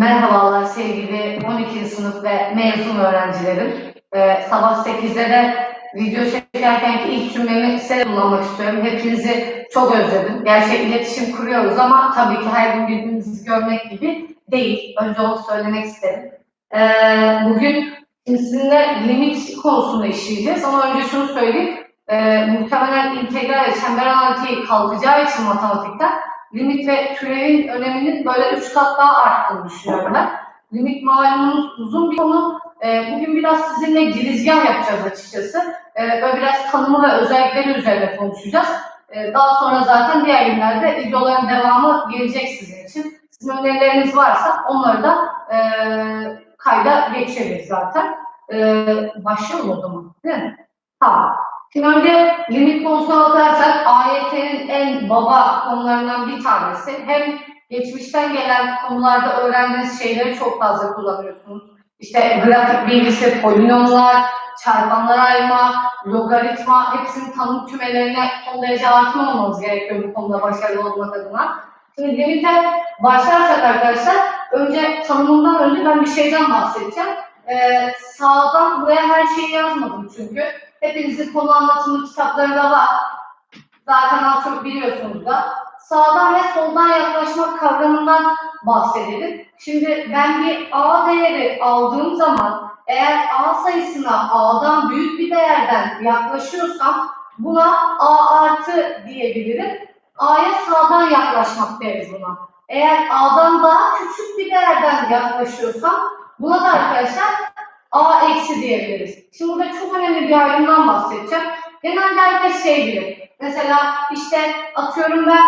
Merhabalar sevgili 12. sınıf ve mezun öğrencilerim. Ee, sabah 8'de de video çekerken ki ilk cümlemi size kullanmak istiyorum. Hepinizi çok özledim. Gerçek iletişim kuruyoruz ama tabii ki her gün birbirimizi görmek gibi değil. Önce onu söylemek isterim. Ee, bugün sizinle limit konusunu işleyeceğiz ama önce şunu söyleyeyim. Ee, muhtemelen integral ve çember analitiği kalkacağı için matematikten limit ve türevin öneminin böyle üç kat daha arttığını düşünüyorum ben. Limit malumunuz uzun bir konu. Ee, bugün biraz sizinle girizgah yapacağız açıkçası. Ee, böyle biraz tanımı ve özellikleri üzerine konuşacağız. Ee, daha sonra zaten diğer günlerde videoların devamı gelecek sizin için. Sizin önerileriniz varsa onları da e, kayda geçeriz zaten. Ee, başlayalım o zaman değil mi? Tamam. Şimdi önce limit konusuna bakarsak AYT'nin en baba konularından bir tanesi. Hem geçmişten gelen konularda öğrendiğiniz şeyleri çok fazla kullanıyorsunuz. İşte grafik bilgisi, polinomlar, çarpanlar ayırma, logaritma hepsinin tanım kümelerine son derece hakim olmanız gerekiyor bu konuda başarılı olmak adına. Şimdi limite başlarsak arkadaşlar önce tanımından önce ben bir şeyden bahsedeceğim. Ee, sağdan buraya her şeyi yazmadım çünkü. Hepinizin konu anlatımı kitaplarında var. Zaten az çok biliyorsunuz da. Sağdan ve soldan yaklaşmak kavramından bahsedelim. Şimdi ben bir A değeri aldığım zaman eğer A sayısına A'dan büyük bir değerden yaklaşıyorsam buna A artı diyebilirim. A'ya sağdan yaklaşmak deriz buna. Eğer A'dan daha küçük bir değerden yaklaşıyorsam buna da arkadaşlar A eksi diyebiliriz. Şimdi burada çok önemli bir ayrımdan bahsedeceğim. Genelde herkes şey bilir. Mesela işte atıyorum ben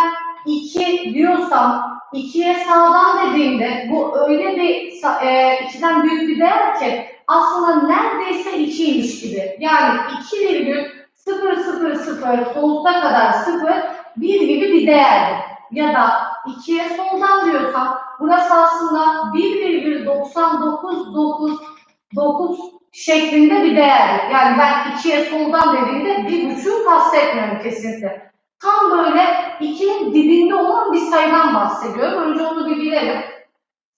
2 diyorsam 2'ye sağdan dediğimde bu öyle bir sa- e, 2'den büyük bir değer ki aslında neredeyse 2'ymiş gibi. Yani 2,000 sonsuza kadar 0 1 gibi bir değerdir. Ya da 2'ye soldan diyorsam burası aslında 1,999 şeklinde bir değerdir. Yani ben 2'ye soldan dediğimde bir buçuğu kastetmiyorum kesinlikle. Tam böyle 2'nin dibinde olan bir sayıdan bahsediyorum. Önce onu bir bilelim.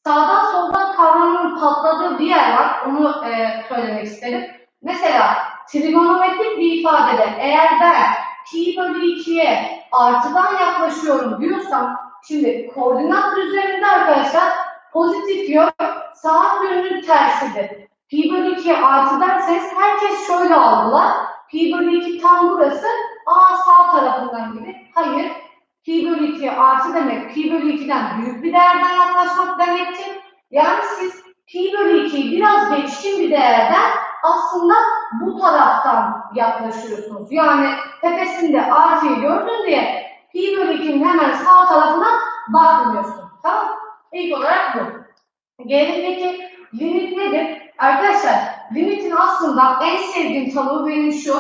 Sağdan soldan kavramının patladığı bir yer var. Onu e, söylemek isterim. Mesela trigonometrik bir ifadede eğer ben pi bölü 2'ye artıdan yaklaşıyorum diyorsam şimdi koordinat üzerinde arkadaşlar pozitif yön saat yönünün tersidir. Pi bölü 2'ye artı derseniz herkes şöyle algılar. Pi bölü 2 tam burası. A sağ tarafından gibi. Hayır. Pi bölü 2 artı demek pi bölü 2'den büyük bir değerden yaklaşmak demektir. Yani siz pi bölü 2'yi biraz geçkin bir değerden aslında bu taraftan yaklaşıyorsunuz. Yani tepesinde artıyı gördün diye pi bölü 2'nin hemen sağ tarafına bakmıyorsun. Tamam İlk olarak bu. Gelelim peki limit nedir? Arkadaşlar limitin aslında en sevdiğim tanımı benim şu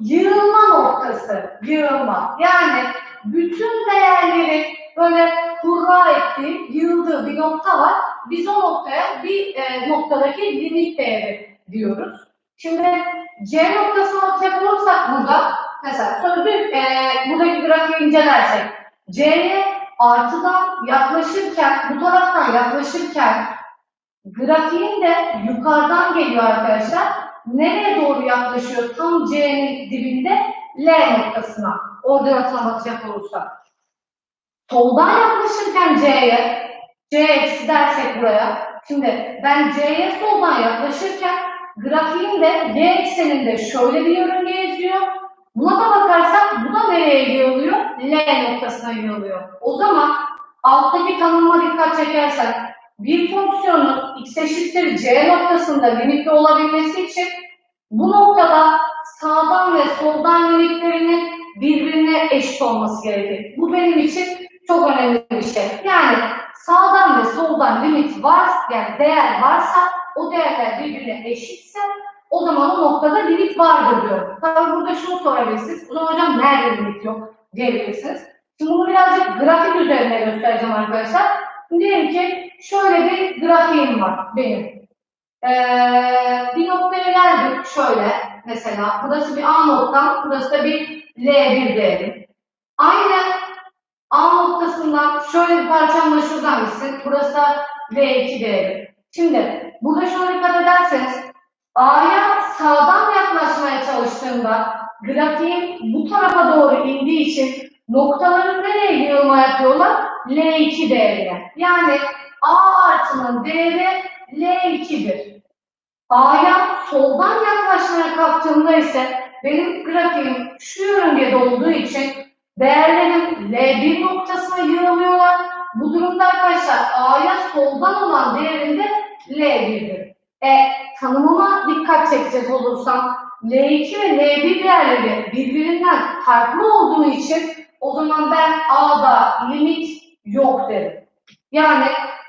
yığılma noktası. Yığılma. Yani bütün değerleri böyle kurra ettiği, yığıldığı bir nokta var. Biz o noktaya bir e, noktadaki limit değeri diyoruz. Şimdi C noktasına bakacak olursak burada mesela sözlü e, buradaki grafiği incelersek C'ye artıdan yaklaşırken bu taraftan yaklaşırken grafiğin de yukarıdan geliyor arkadaşlar. Nereye doğru yaklaşıyor? Tam C'nin dibinde L noktasına. Ordinatına bakacak olursak. Soldan yaklaşırken C'ye, C eksi dersek buraya. Şimdi ben C'ye soldan yaklaşırken grafiğin de Y ekseninde şöyle bir yörünge izliyor. Buna da bakarsak bu da nereye yığılıyor? L noktasına yığılıyor. O zaman alttaki tanıma dikkat çekersen bir fonksiyonun x eşittir c noktasında limitli olabilmesi için bu noktada sağdan ve soldan limitlerinin birbirine eşit olması gerekir. Bu benim için çok önemli bir şey. Yani sağdan ve soldan limit var, yani değer varsa o değerler birbirine eşitse o zaman o noktada limit vardır diyorum. Tabii burada şunu sorabilirsiniz. O zaman hocam nerede limit yok diyebilirsiniz. Şimdi bunu birazcık grafik üzerine göstereceğim arkadaşlar. Diyelim ki şöyle bir grafiğim var benim. Ee, bir noktaya geldim şöyle mesela. Burası bir A noktam, burası da bir L1 diyelim. Aynı A noktasından şöyle bir parçam da şuradan gitsin. Burası da L2 değeri. Şimdi burada şuna dikkat ederseniz A'ya sağdan yaklaşmaya çalıştığında grafiğin bu tarafa doğru indiği için noktaların nereye yığılma yapıyorlar? L2 değerine. Yani A artının değeri L2'dir. A'ya soldan yaklaşmaya kalktığımda ise benim grafiğim şu yörüngede olduğu için değerlerim L1 noktasına yığılıyorlar. Bu durumda arkadaşlar A'ya soldan olan değerinde L1'dir. E, tanımıma dikkat çekecek olursam L2 ve L1 değerleri birbirinden farklı olduğu için o zaman ben A'da limit yok derim. Yani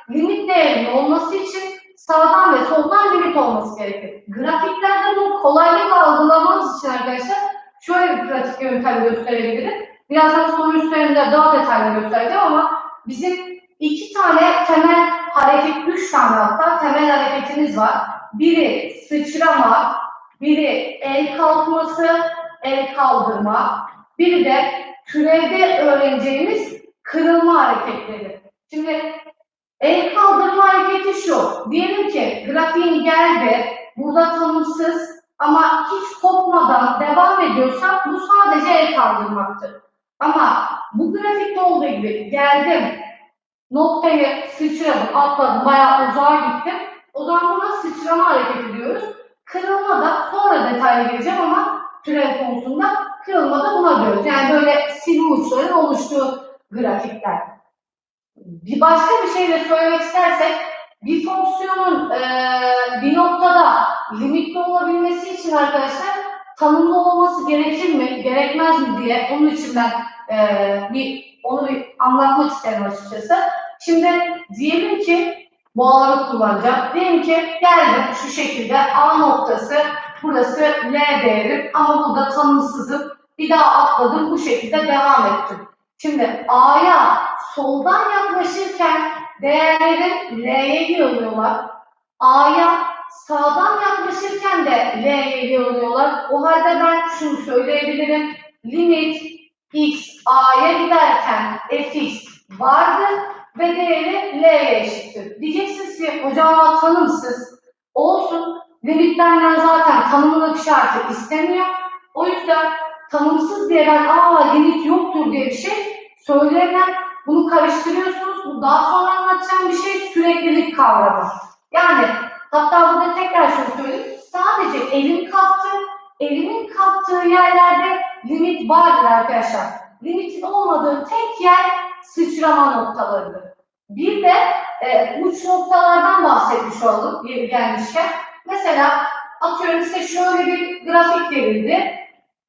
limit değerinin olması için sağdan ve soldan limit olması gerekir. Grafiklerde bu kolaylıkla algılamamız için arkadaşlar şöyle bir pratik yöntem gösterebilirim. Birazdan soru üstlerinde daha detaylı göstereceğim ama bizim iki tane temel hareket, üç tane hatta temel hareketimiz var. Biri sıçrama, biri el kalkması, el kaldırma, biri de türevde öğreneceğimiz kırılma hareketleri. Şimdi el kaldırma hareketi şu. Diyelim ki grafiğin geldi, burada tanımsız ama hiç kopmadan devam ediyorsam bu sadece el kaldırmaktır. Ama bu grafikte olduğu gibi geldim, noktayı sıçradım, atladım, bayağı uzağa gittim. O zaman buna sıçrama hareketi diyoruz. Kırılma da sonra detaylı gireceğim ama türev konusunda kırılma da buna diyoruz. Yani böyle silme uçların oluştuğu grafikler. Bir başka bir şey de söylemek istersek bir fonksiyonun eee, bir noktada limitli olabilmesi için arkadaşlar tanımlı olması gerekir mi, gerekmez mi diye onun için ben eee, bir onu bir anlatmak isterim açıkçası. Şimdi diyelim ki bu alanı kullanacağım. Diyelim ki geldim şu şekilde A noktası, burası L değerim ama burada tanımsızım. Bir daha atladım bu şekilde devam ettim. Şimdi A'ya soldan yaklaşırken değerlerim L'ye yığılıyorlar. A'ya sağdan yaklaşırken de L'ye yığılıyorlar. O halde ben şunu söyleyebilirim. Limit x A'ya giderken fx vardır ve değeri L'ye eşittir. Diyeceksiniz ki hocam tanımsız. Olsun. Limitlerden zaten tanımlık işareti istemiyor. O yüzden tanımsız diye ben aa limit yoktur diye bir şey söyleyemem. Bunu karıştırıyorsunuz. Bu daha sonra anlatacağım bir şey süreklilik kavramı. Yani hatta burada tekrar şunu söyleyeyim. Sadece elin kaptığı, elimin kaptığı yerlerde limit vardır arkadaşlar. Limitin olmadığı tek yer sıçrama noktalarıdır. Bir de e, uç noktalardan bahsetmiş olduk yeri gelmişken. Mesela atıyorum size şöyle bir grafik verildi.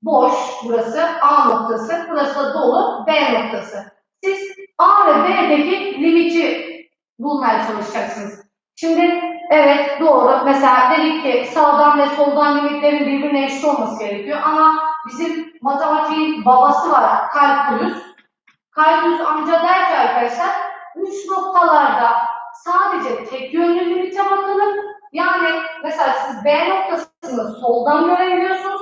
Boş burası A noktası, burası da dolu B noktası. Siz A ve B'deki limiti bulmaya çalışacaksınız. Şimdi evet doğru. Mesela dedik ki sağdan ve soldan limitlerin birbirine eşit olması gerekiyor ama bizim matematiğin babası var kalkülüs. Kalkülüs amca der ki arkadaşlar uç noktalarda sadece tek yönlü limite bakılır. Yani mesela siz B noktasını soldan görebiliyorsunuz,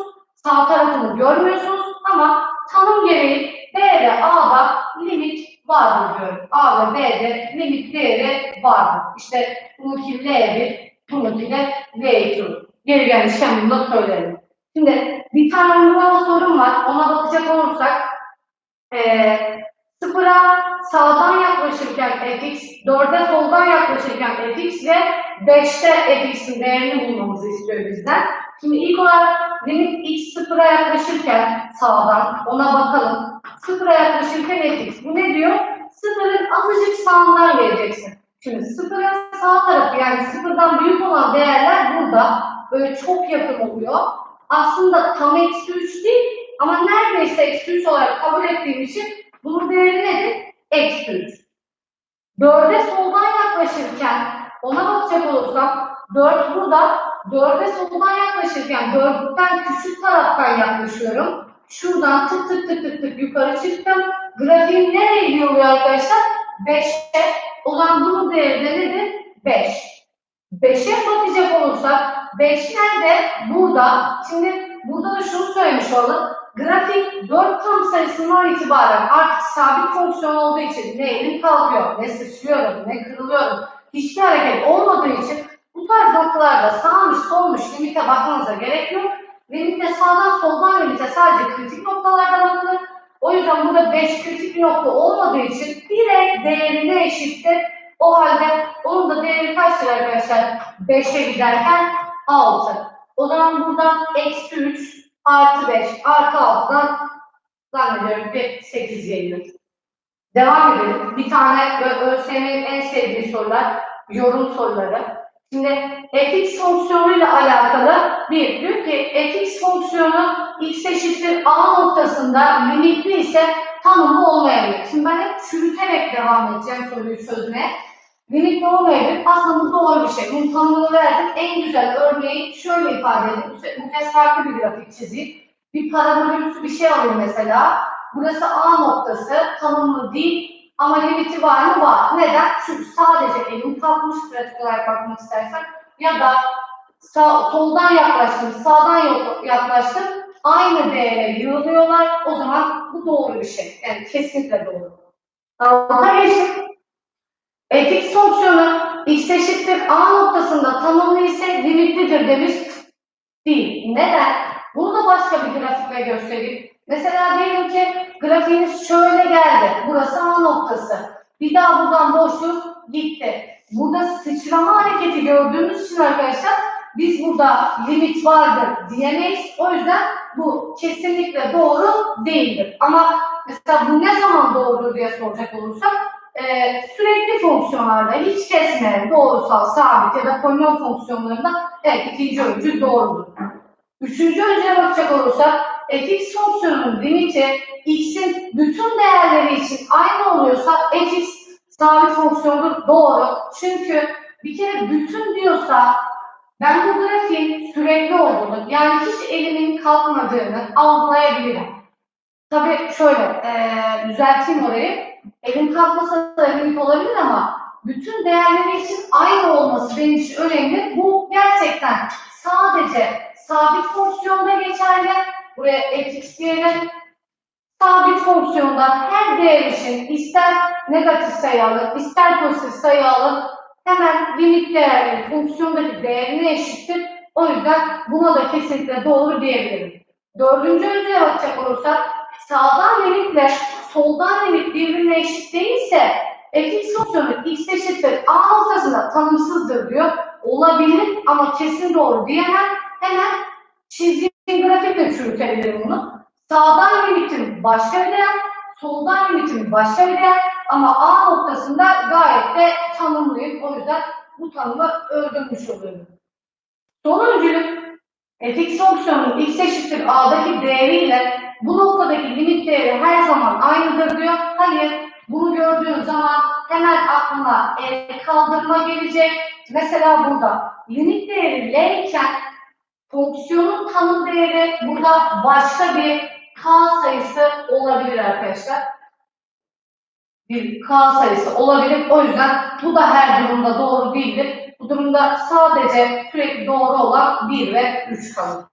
sağ tarafını görmüyorsunuz ama tanım gereği B ve A'da limit vardır diyorum. A ve B'de limit değeri vardır. İşte bununki L1, bununki de L2 olur. Geri gelmişken bunu da söyleyelim. Şimdi bir tane uygulama sorum var. Ona bakacak olursak eee sıfıra sağdan yaklaşırken fx, 4'e soldan yaklaşırken fx ve 5'te fx'in değerini bulmamızı istiyor bizden. Şimdi ilk olarak limit x sıfıra yaklaşırken sağdan ona bakalım. Sıfıra yaklaşırken fx. Bu ne diyor? Sıfırın azıcık sağından geleceksin. Şimdi sıfırın sağ tarafı yani sıfırdan büyük olan değerler burada. Böyle çok yakın oluyor. Aslında tam eksi 3 değil ama neredeyse eksi 3 olarak kabul ettiğim için bunun değeri nedir? Eksi 3. 4'e soldan yaklaşırken ona bakacak olursam 4 burada 4'e soldan yaklaşırken 4'ten küçük taraftan yaklaşıyorum. Şuradan tık tık tık tık tık yukarı çıktım. Grafiğim nereye gidiyor arkadaşlar? 5'e. O zaman bunun değeri de nedir? 5. 5'e bakacak olursak 5 nerede? Burada. Şimdi burada da şunu söylemiş olalım. Grafik 4 tam sayısından itibaren artık sabit fonksiyon olduğu için ne elim kalkıyor, ne sıçrıyorum, ne kırılıyorum, hiçbir hareket olmadığı için bu tarz noktalarda sağmış solmuş limite bakmanıza gerek yok. Limitte sağdan soldan limite sadece kritik noktalardan bakılır. O yüzden burada 5 kritik bir nokta olmadığı için direkt değerine eşittir. O halde onun da değeri kaçtır arkadaşlar? 5'e giderken 6. O zaman buradan eksi 3 artı 5 artı 6'dan zannediyorum ki 8 geliyor. Devam edelim. Bir tane ÖSYM'nin en sevdiği sorular, yorum soruları. Şimdi fx fonksiyonuyla alakalı bir, diyor ki fx fonksiyonu x eşittir a noktasında limitli ise tanımlı olmayabilir. Şimdi ben hep çürüterek devam edeceğim soruyu çözmeye. Limitli olmayabilir. Aslında bu doğru bir şey. Bunun tanımını verdim. En güzel örneği şöyle ifade edeyim. Bu- kez farklı bir grafik çizeyim. Bir parabolümsü bir şey alayım mesela. Burası A noktası, tanımlı değil ama limiti var mı? Var. Neden? Çünkü sadece elim kalkmış pratik olarak bakmak istersen ya da sağ, soldan yaklaştım, sağdan yaklaştım. Aynı değere yığılıyorlar. O zaman bu doğru bir şey. Yani kesinlikle doğru. Alta geçtim. Fx fonksiyonu x eşittir a noktasında tanımlı ise limitlidir demiş. Değil. Neden? Bunu da başka bir grafikle göstereyim. Mesela diyelim ki grafiğiniz şöyle geldi. Burası A noktası. Bir daha buradan boşluk gitti. Burada sıçrama hareketi gördüğümüz için arkadaşlar biz burada limit vardır diyemeyiz. O yüzden bu kesinlikle doğru değildir. Ama mesela bu ne zaman doğrudur diye soracak olursak eee, sürekli fonksiyonlarda hiç kesmeyen doğrusal, sabit ya da polinom fonksiyonlarında evet ikinci öncül doğrudur. Üçüncü öncüle bakacak olursak fx fonksiyonunun limiti x'in bütün değerleri için aynı oluyorsa fx sabit fonksiyondur. Doğru. Çünkü bir kere bütün diyorsa ben bu grafiğin sürekli olduğunu yani hiç elimin kalkmadığını algılayabilirim. Tabii şöyle eee düzelteyim orayı. Elim kalkmasa da olabilir ama bütün değerleri için aynı olması benim için önemli. Bu gerçekten sadece sabit fonksiyonda geçerli. Buraya fx diyelim. Sabit fonksiyonda her değer için ister negatif sayı alır, ister pozitif sayı alır. Hemen limit değerleri fonksiyondaki değerine eşittir. O yüzden buna da kesinlikle doğru diyebilirim. Dördüncü önceye bakacak olursak sağdan limitle soldan limit birbirine eşit değilse fx fonksiyonu x eşittir a noktasında tanımsızdır diyor. Olabilir ama kesin doğru diyemem. Hemen çizdiğim grafikle çürütebilirim bunu. Sağdan limitin başka bir değer, soldan limitin başka bir değer ama A noktasında gayet de tanımlıyım. O yüzden bu tanımı öldürmüş oluyorum. Son öncülüm fx fonksiyonunun x eşittir a'daki değeriyle bu değeri her zaman aynıdır diyor. Hayır, bunu gördüğün zaman hemen aklına el kaldırma gelecek. Mesela burada limit değeri l iken fonksiyonun tanım değeri burada başka bir k sayısı olabilir arkadaşlar. Bir k sayısı olabilir. O yüzden bu da her durumda doğru değildir. Bu durumda sadece sürekli doğru olan 1 ve 3 kalır.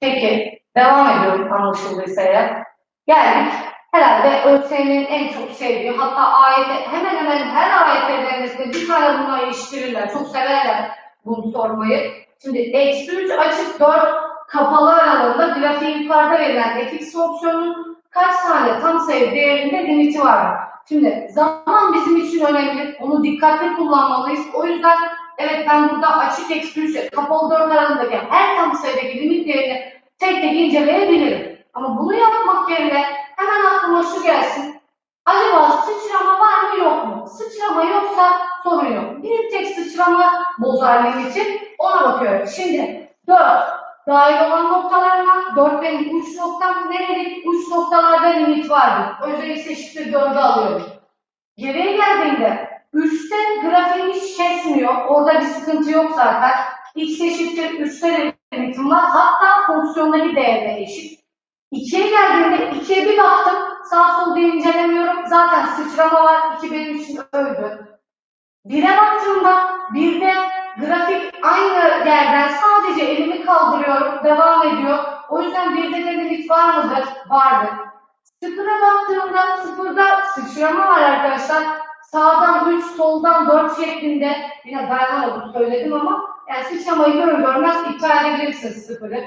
Peki, devam ediyorum anlaşıldıysa eğer. Geldik. Herhalde ÖSYM'nin en çok sevdiği, hatta ayet, hemen hemen her ayetlerimizde bir tane bununla iliştirirler. Çok severler bunu sormayı. Şimdi eksi 3 açık 4 kapalı aralığında grafiğin yukarıda verilen fx fonksiyonunun kaç tane tam sayı değerinde limiti var. Şimdi zaman bizim için önemli. Onu dikkatli kullanmalıyız. O yüzden evet ben burada açık eksi 3 kapalı 4 aralığındaki her tam sayıdaki limit değerini tek tek inceleyebilirim. Ama bunu yapmak yerine hemen aklıma şu gelsin. Acaba sıçrama var mı yok mu? Sıçrama yoksa sorun yok. Bir tek sıçrama bozar limiti. Ona bakıyorum. Şimdi 4 dahil olan noktalarına 4 benim uç noktam nerelik uç noktalarda limit yüzden x eşittir 4'ü alıyorum. Geriye geldiğinde 3'te grafiğim hiç kesmiyor. Orada bir sıkıntı yok zaten. x eşittir 3'te de var. Hatta fonksiyondaki değerine eşit. 2'ye geldiğinde 2'ye bir baktım. Sağ sol diye incelemiyorum. Zaten sıçrama var. 2 benim için öldü. 1'e baktığımda 1'de grafik aynı yerden sadece elimi kaldırıyorum. Devam ediyor. O yüzden 1'de de limit var mıdır? Vardır. Sıfıra baktığımda sıfırda sıçrama var arkadaşlar. sağdan 3, soldan 4 şeklinde yine dayanamadım söyledim ama yani sıçramayı görür görmez iptal edebilirsiniz sıfırı.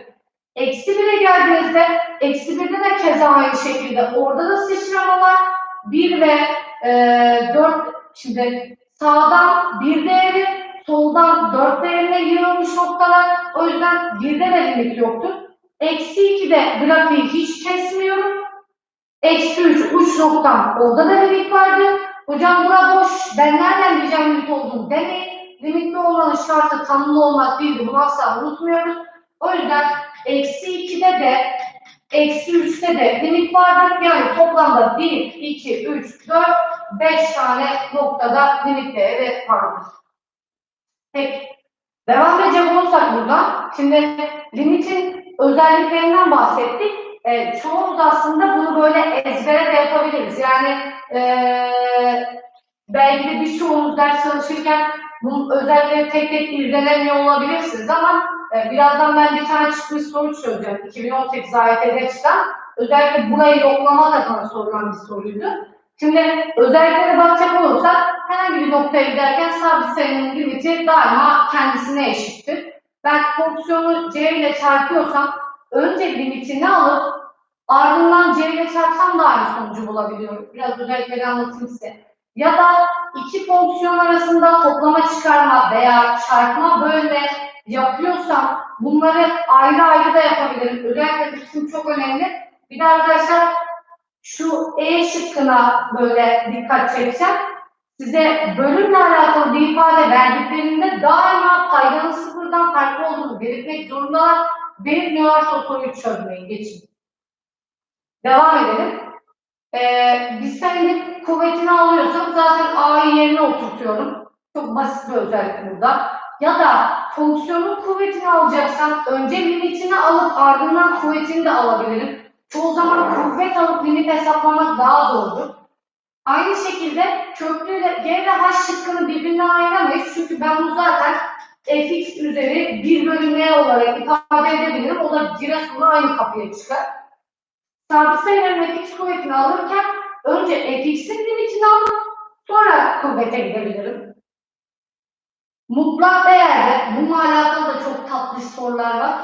Eksi 1'e geldiğinizde eksi 1'de de keza aynı şekilde orada da sıçrama var. 1 ve e, 4 şimdi sağdan 1 değeri soldan 4 değerine yığılmış noktalar. O yüzden 1'de de limit yoktur. Eksi 2'de grafiği hiç kesmiyorum. Eksi 3 uç noktam orada da limit vardı. Hocam bura boş. Ben nereden diyeceğim limit olduğunu demeyin. Limitli olmanın şartı tanımlı olmak değildi. Bunu asla unutmuyoruz. O yüzden eksi 2'de de eksi 3'te de limit vardır. Yani toplamda 1, 2, 3, 4, 5 tane noktada limit değeri vardır. Peki. Devam edecek olursak buradan. Şimdi limitin özelliklerinden bahsettik. E, çoğumuz aslında bunu böyle ezbere de yapabiliriz. Yani e, belki de birçoğunuz ders çalışırken bunun özellikleri tek tek irdelemiyor olabilirsiniz ama e, birazdan ben bir tane çıkmış soru çözeceğim. 2018 AYT'de çıkan. Özellikle burayı yoklama adına sorulan bir soruydu. Şimdi özelliklere bakacak olursak herhangi bir noktaya giderken sabit sayının limiti daima kendisine eşittir. Ben fonksiyonu c ile çarpıyorsam önce limitini alıp ardından c ile çarpsam da aynı sonucu bulabiliyorum. Biraz özellikleri anlatayım size. Ya da iki fonksiyon arasında toplama çıkarma veya çarpma bölme yapıyorsam bunları ayrı ayrı da yapabilirim. Özellikle kısım çok önemli. Bir de arkadaşlar şu E şıkkına böyle dikkat çekeceğim. Size bölümle alakalı bir ifade verdiklerinde daima paydanın sıfırdan farklı olduğunu belirtmek zorundalar. Belirtmiyorlarsa o soruyu çözmeyin, geçin. Devam edelim. Ee, biz sayının kuvvetini alıyorsam zaten A'yı yerine oturtuyorum. Çok basit bir özellik burada. Ya da fonksiyonun kuvvetini alacaksam önce limitini alıp ardından kuvvetini de alabilirim. Çoğu zaman kuvvet alıp limit hesaplamak daha zordur. Aynı şekilde köklüyle G ve H şıkkını birbirinden ayıramayız. Çünkü ben bunu zaten fx üzeri 1 bölü n olarak ifade edebilirim. O da Giresun'la aynı kapıya çıkar. Sabit sayıların fx kuvvetini alırken önce fx'in limitini alıp sonra kuvvete gidebilirim. Mutlak değerde bununla alakalı da çok tatlı sorular var.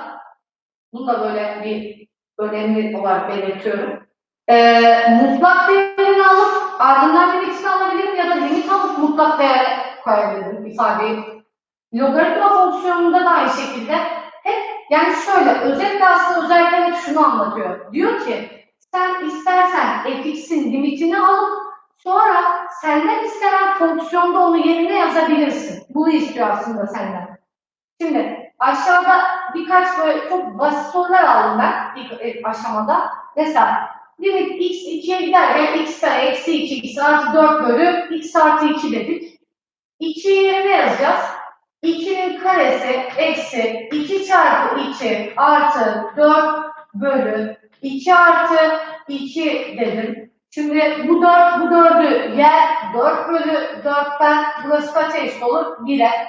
Bunu da böyle bir önemli olarak belirtiyorum. Ee, mutlak değerini alıp ardından limitini alabilirim ya da limit alıp mutlak değer koyabilirim ifadeyi. Logaritma fonksiyonunda da aynı şekilde yani şöyle özetle aslında özellikle şunu anlatıyor. Diyor ki sen istersen fx'in limitini alıp sonra senden istenen fonksiyonda onu yerine yazabilirsin. Bunu istiyor aslında senden. Şimdi aşağıda birkaç böyle çok basit sorular aldım ben ilk aşamada. Mesela limit x 2'ye giderken x kare eksi 2 x artı 4 bölü x artı 2 dedik. 2'yi yerine yazacağız. 2'nin karesi eksi 2 çarpı 2 artı 4 bölü 2 artı 2 dedim. Şimdi bu 4 bu 4'ü yer 4 bölü 4'ten burası kaça eşit olur? 1'e.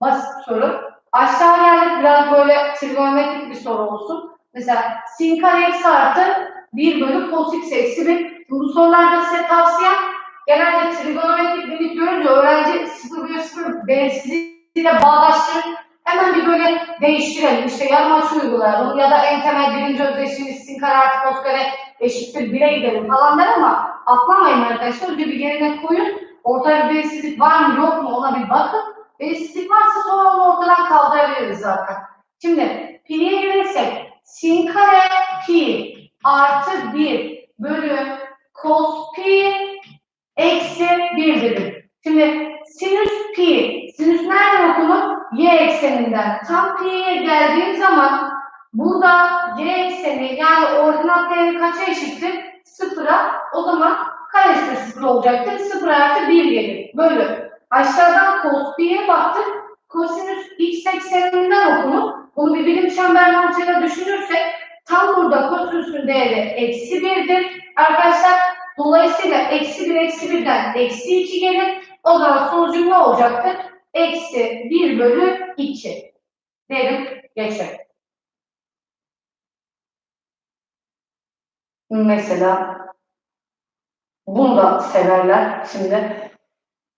Basit soru. Aşağı geldik biraz böyle trigonometrik bir soru olsun. Mesela sin kare x artı 1 bölü cos x eksi 1. Bu sorularda size tavsiyem genelde trigonometrik limit görünce öğrenci 0 bölü 0 belirsizliğiyle bağdaştırıp hemen bir böyle değiştirelim. İşte yarım açı uygulayalım ya da en temel birinci özdeşliğimiz sin kare cos kare eşittir 1'e gidelim falan der ama atlamayın arkadaşlar. Önce bir yerine koyun. Ortada bir belirsizlik var mı yok mu ona bir bakın. Belirsizlik varsa sonra onu ortadan kaldırabiliriz zaten. Şimdi pi'ye gelirsek sin kare pi artı 1 bölü cos pi eksi 1 dedim. Şimdi sinüs pi, sinüs nerede okunur? Y ekseninden. Tam pi'ye geldiğim zaman burada y ekseni yani ordinat değeri kaça eşittir? Sıfıra. O zaman karesi sıfır olacaktır. Sıfır artı 1 gelir. Bölü. Aşağıdan cos pi'ye baktık. Kosinüs x ekseninden okunur. Bunu bir birim çember mantığıyla düşünürsek tam burada kosinüsün değeri eksi 1'dir. Arkadaşlar dolayısıyla eksi 1 eksi 1'den eksi 2 gelir. O zaman sonucum ne olacaktır? Eksi 1 bölü 2. Derim geçelim. Mesela Bunu da severler şimdi.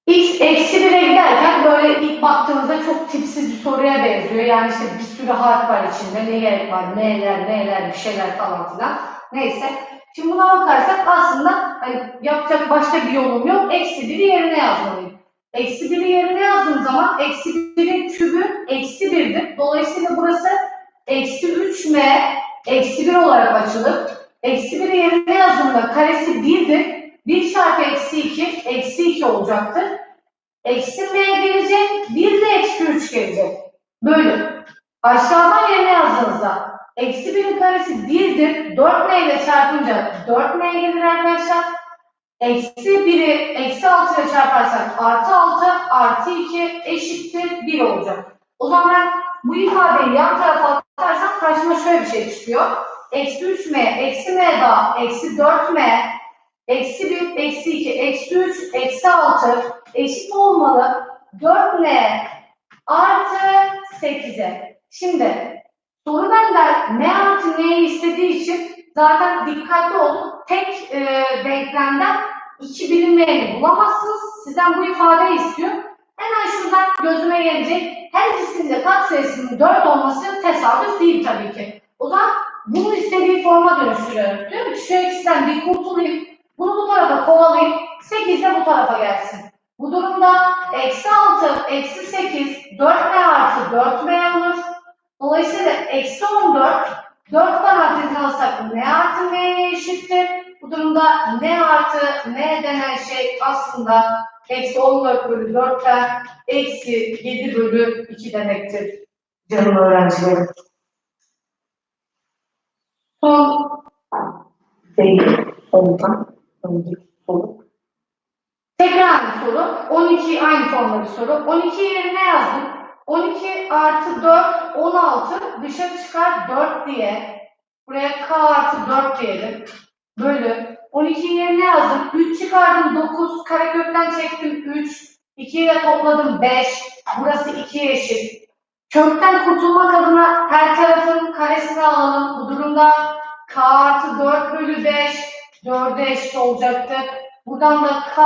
X eksi 1'e giderken böyle ilk baktığınızda çok tipsiz bir soruya benziyor. Yani işte bir sürü harf var içinde. Ne gerek var? N'ler, N'ler, bir şeyler falan filan. Neyse. Şimdi buna bakarsak aslında hani yapacak başka bir yolum yok. Eksi 1'i yerine yazmalıyım. Eksi 1'i yerine yazdığım zaman eksi 1'in kübü eksi 1'dir. Dolayısıyla burası eksi 3m eksi 1 olarak açılır. Eksi 1'i yerine yazdığımda karesi 1'dir. 1 çarpı eksi 2 eksi 2 olacaktır. Eksi m gelecek. 1 de eksi 3 gelecek. Bölü. Aşağıdan yerine yazdığınızda eksi 1'in karesi 1'dir. 4m ile çarpınca 4m gelir arkadaşlar. Eksi 1'i eksi 6 ile çarparsak artı 6 artı 2 eşittir 1 olacak. O zaman bu ifadeyi yan tarafa atarsam karşıma şöyle bir şey çıkıyor. Eksi 3m, eksi m daha, eksi 4m, eksi 1, eksi 2, eksi 3, eksi 6 eşit olmalı. 4m artı 8'e. Şimdi soru benden ne artı neyi istediği için zaten dikkatli olun. Tek e, denklemden iki bilinmeyeni bulamazsınız. Sizden bu ifadeyi istiyor. Hemen şuradan gözüme gelecek. Her ikisinde katsayısının 4 olması tesadüf değil tabii ki. O zaman bunu istediği forma dönüştürüyorum. Diyorum ki şu eksiden bir kurtulayım. Bunu bu tarafa kovalayayım. 8 de bu tarafa gelsin. Bu durumda eksi 6, eksi 8, 4m artı 4m olur. Dolayısıyla eksi 14, 4 parantezine alsak n artı m'ye eşittir. Bu durumda n artı m denen şey aslında eksi 14 bölü 4'ten eksi 7 bölü 2 demektir. Canım öğrencilerim. Son değil. Ondan. Tekrar aynı soru. 12 aynı formda bir soru. 12 yerine yazdım. 12 artı 4, 16 dışarı çıkar 4 diye. Buraya k artı 4 diyelim. Bölü. 12 yerine yazdım. 3 çıkardım 9. Karekökten çektim 3. 2 ile topladım 5. Burası 2 eşit. Kökten kurtulmak adına her tarafın karesini alalım. Bu durumda k artı 4 bölü 5 4'e eşit olacaktır. Buradan da k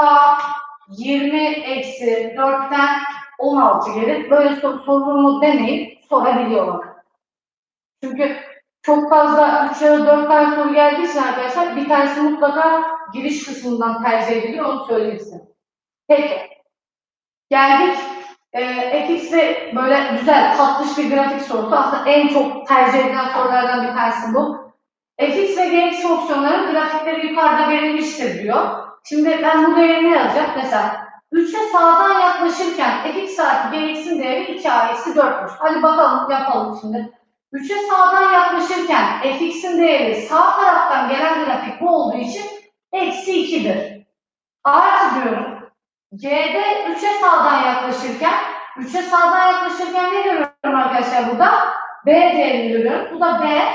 20 eksi 4'ten 16 gelir. Böyle sor sorunu deneyip sorabiliyorlar. Çünkü çok fazla 3 ya da 4 tane soru geldiyse arkadaşlar bir tanesi mutlaka giriş kısmından tercih ediliyor. Onu söyleyeyim size. Peki. Geldik. Ee, FX'de böyle güzel tatlış bir grafik sorusu. Aslında en çok tercih edilen sorulardan bir tanesi bu. fx ve gx fonksiyonları grafikleri yukarıda verilmiştir diyor. Şimdi ben bu değerini yazacağım. Mesela 3'e sağdan yaklaşırken fx artı gx'in değeri 2a eksi 4'müş. Hadi bakalım yapalım şimdi. 3'e sağdan yaklaşırken fx'in değeri sağ taraftan gelen grafik bu olduğu için eksi 2'dir. Artı diyorum. C'de 3'e sağdan yaklaşırken 3'e sağdan yaklaşırken ne görüyorum arkadaşlar burada? B değerini görüyorum. Bu da B.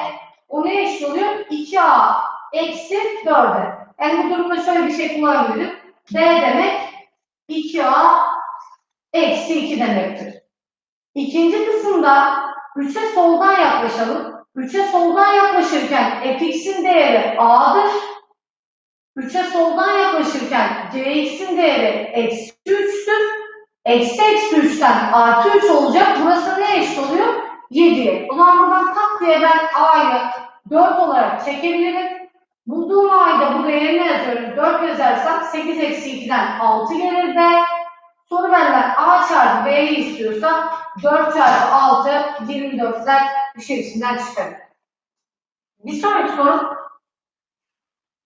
O ne eşit oluyor? 2A eksi 4'e. Yani bu durumda şöyle bir şey kullanabilirim. B demek 2A eksi 2 demektir. İkinci kısımda 3'e soldan yaklaşalım. 3'e soldan yaklaşırken fx'in değeri a'dır. 3'e soldan yaklaşırken gx'in değeri eksi 3'tür. Eksi eksi 3'ten artı 3 olacak. Burası ne eşit oluyor? 7'ye. O zaman buradan tak diye ben a'yı 4 olarak çekebilirim. Bulduğum ayda bu değerini yazıyorum. 4 yazarsam 8 eksi 2'den 6 gelir B. Soru benden A çarpı B'yi istiyorsa 4 çarpı 6 24'ler içerisinden çıkar. Bir sonraki soru.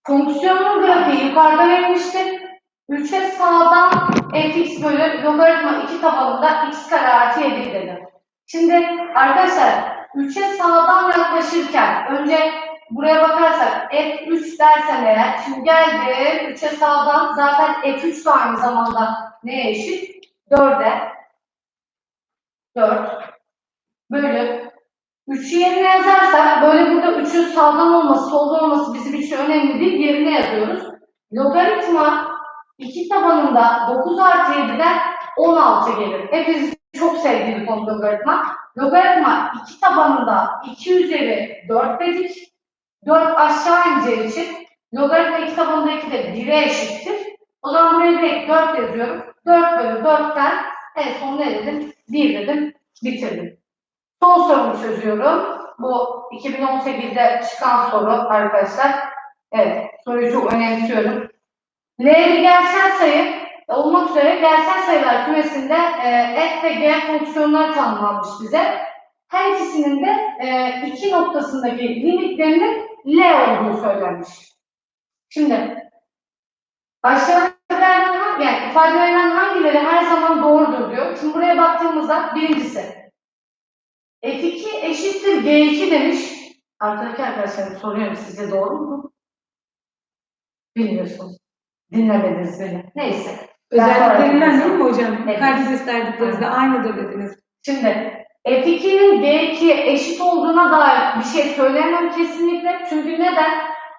Fonksiyonun grafiği yukarıda verilmiştir. 3'e sağdan fx bölü logaritma 2 tabanında x kare artı 7 dedi. Şimdi arkadaşlar 3'e sağdan yaklaşırken önce buraya bakarsak f3 dersen eğer şimdi geldi 3'e sağdan zaten f3 de aynı zamanda neye eşit? 4'e 4 bölü 3'ü yerine yazarsak böyle burada 3'ün sağdan olması soldan olması bizim için önemli değil yerine yazıyoruz. Logaritma 2 tabanında 9 artı 7'den 16 gelir. Hepiniz çok sevdiği bir konu logaritma. Logaritma 2 tabanında 2 üzeri 4 dedik. 4 aşağı ineceği için Logaritma x tabanında 2 de 1'e eşittir. O zaman buraya direkt 4 yazıyorum. 4 bölü 4'ten en son ne dedim? 1 dedim. Bitirdim. Son sorumu çözüyorum. Bu 2018'de çıkan soru arkadaşlar. Evet, soruyu çok önemsiyorum. L bir gerçel sayı olmak üzere gerçel sayılar kümesinde e, f ve g fonksiyonları tanımlanmış bize. Her ikisinin de e, iki noktasındaki limitlerinin L olduğu söylenmiş. Şimdi verilen yani ifade verilen hangileri her zaman doğrudur diyor. Şimdi buraya baktığımızda birincisi F2 eşittir G2 demiş. Arkadaki arkadaşlarım soruyorum size doğru mu? Bilmiyorsunuz. Dinlemediniz beni. Neyse. Özelliklerinden değil mi hocam? Evet. Yukarıda gösterdiklerinizde aynıdır dediniz. Şimdi F2'nin G2'ye eşit olduğuna dair bir şey söyleyemem kesinlikle. Çünkü neden?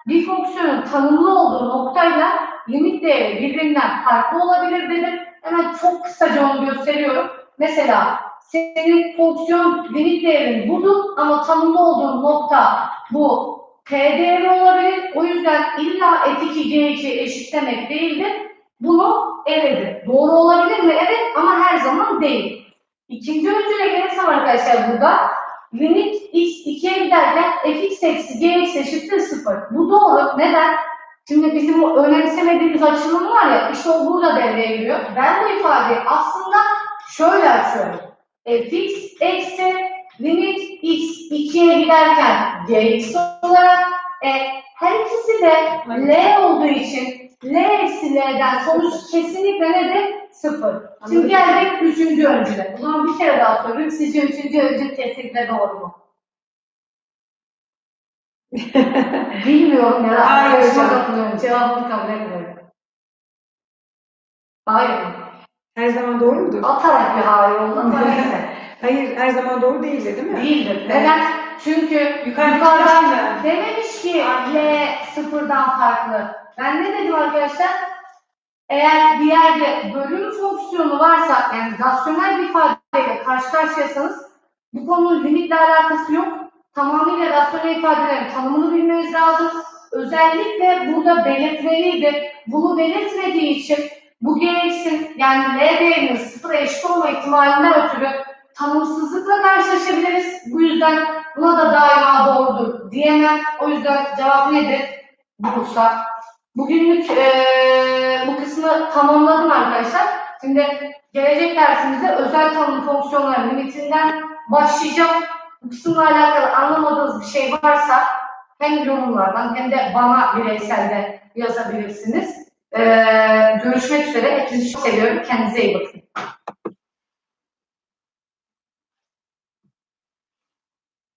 Bir fonksiyonun tanımlı olduğu noktayla limit değeri birbirinden farklı olabilir dedim. Hemen çok kısaca onu gösteriyorum. Mesela senin fonksiyon limit değerin budur ama tanımlı olduğun nokta bu P değeri olabilir. O yüzden illa F2 G2 eşit demek değildir. Bunu eledim. Doğru olabilir mi? Evet ama her zaman değil. İkinci öncüle gelirsem arkadaşlar burada limit x 2'ye giderken fx eksi gx eşittir 0. Bu doğru. Neden? Şimdi bizim o önemsemediğimiz açılım var ya işte o burada devreye giriyor. Ben bu ifadeyi aslında şöyle açıyorum. fx eksi limit x 2'ye giderken gx olarak e, her ikisi de L olduğu için L eksi L'den sonuç kesinlikle nedir? Sıfır. Şimdi geldik üçüncü öncüle. O zaman bir kere daha sorayım. Sizce üçüncü öncül kesinlikle doğru mu? Bilmiyorum ya. Hayır hocam. katılıyorum. Cevabını kabul etmiyorum. Hayır? Her zaman doğru mudur? Atarak bir hayır oldu ama neyse. Hayır, her zaman doğru değildir değil mi? Değildir. Neden? Çünkü Yukarıda yukarıdan çıkan- dememiş ki L sıfırdan farklı. Ben ne dedim arkadaşlar? Eğer bir yerde bölüm fonksiyonu varsa, yani rasyonel bir ifadeyle karşı karşıyasanız bu konunun limitle alakası yok. Tamamıyla rasyonel ifadelerin tanımını bilmeniz lazım. Özellikle burada belirtmeliydi. Bunu belirtmediği için bu gx'in yani L değerinin sıfıra eşit olma ihtimalinden ötürü tanımsızlıkla karşılaşabiliriz. Bu yüzden buna da daima doğrudur diyemem. O yüzden cevap nedir? Bursa. Bugünlük eee, bu kısmı tamamladım arkadaşlar. Şimdi gelecek dersimizde özel tanım fonksiyonları limitinden başlayacağım. Bu kısımla alakalı anlamadığınız bir şey varsa hem yorumlardan hem de bana bireysel de yazabilirsiniz. Eee, görüşmek üzere. Hepinizi çok seviyorum. Kendinize iyi bakın.